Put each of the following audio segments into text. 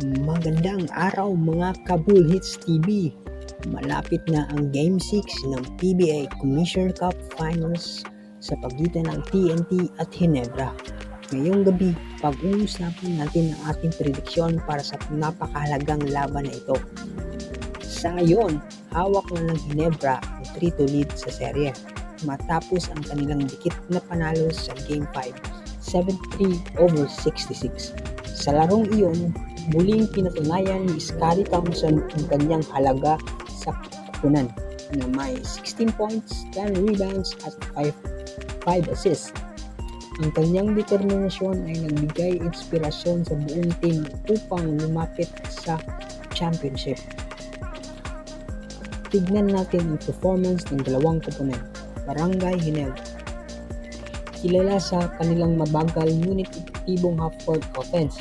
Magandang araw mga Kabul Hits TV. Malapit na ang Game 6 ng PBA Commissioner Cup Finals sa pagitan ng TNT at Hinebra. Ngayong gabi, pag-uusapan natin ang ating prediksyon para sa napakahalagang laban na ito. Sa ngayon, hawak na ng Hinebra ang 3 lead sa serye matapos ang kanilang dikit na panalo sa Game 5, 73 over 66. Sa larong iyon, muling pinatunayan ni Scotty Thompson ang kanyang halaga sa kupunan na may 16 points, 10 rebounds at 5, 5 assists. Ang kanyang determinasyon ay nagbigay inspirasyon sa buong team upang lumapit sa championship. Tignan natin ang performance ng dalawang kupunan. Barangay Hinel. Kilala sa kanilang mabagal ngunit epektibong half-court offense,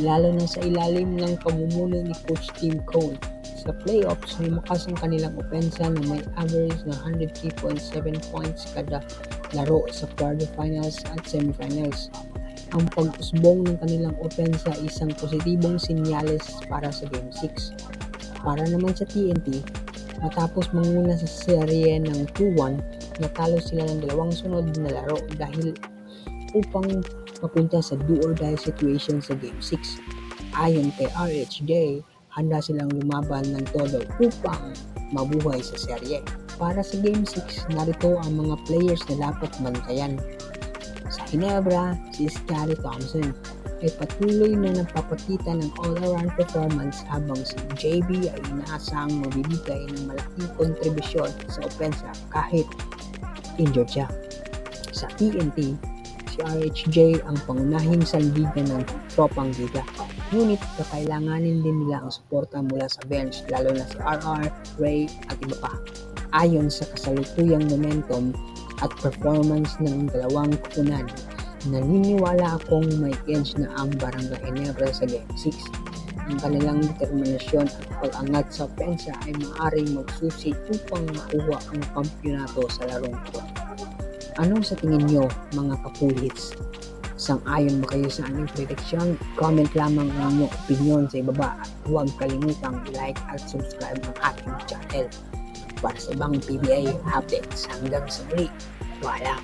lalo na sa ilalim ng pamumuno ni Coach Tim Cone. Sa playoffs, lumakas ang kanilang opensa na may average na 103.7 points kada laro sa quarterfinals at semifinals. Ang pag-usbong ng kanilang opensa ay isang positibong sinyales para sa Game 6. Para naman sa TNT, matapos manguna sa serye ng 2-1, natalo sila ng dalawang sunod na laro dahil upang papunta sa do or die situation sa Game 6. Ayon kay RHJ, handa silang lumaban ng todo upang mabuhay sa serye. Para sa Game 6, narito ang mga players na dapat bantayan. Sa Ginebra, si Scotty Thompson ay patuloy na nagpapakita ng all-around performance habang si JB ay inaasang mabibigay ng malaking kontribusyon sa opensa kahit injured siya. Sa TNT, si RHJ ang pangunahing sandigan ng tropang liga. Ngunit kakailanganin din nila ang suporta mula sa bench lalo na si RR, Ray at iba pa. Ayon sa kasalukuyang momentum at performance ng dalawang kupunan, naniniwala akong may edge na ang Barangay Ginebra sa Game 6. Ang kanilang determinasyon at pag-angat sa pensa ay maaaring magsusi upang makuha ang kampyonato sa larong ito. Ano sa tingin nyo mga kapulits? Sang-ayon ba kayo sa aming prediction? Comment lamang ang inyong opinion sa ibaba at huwag kalimutang like at subscribe ng ating channel para sa ibang PBA updates. Hanggang sa muli, paalam!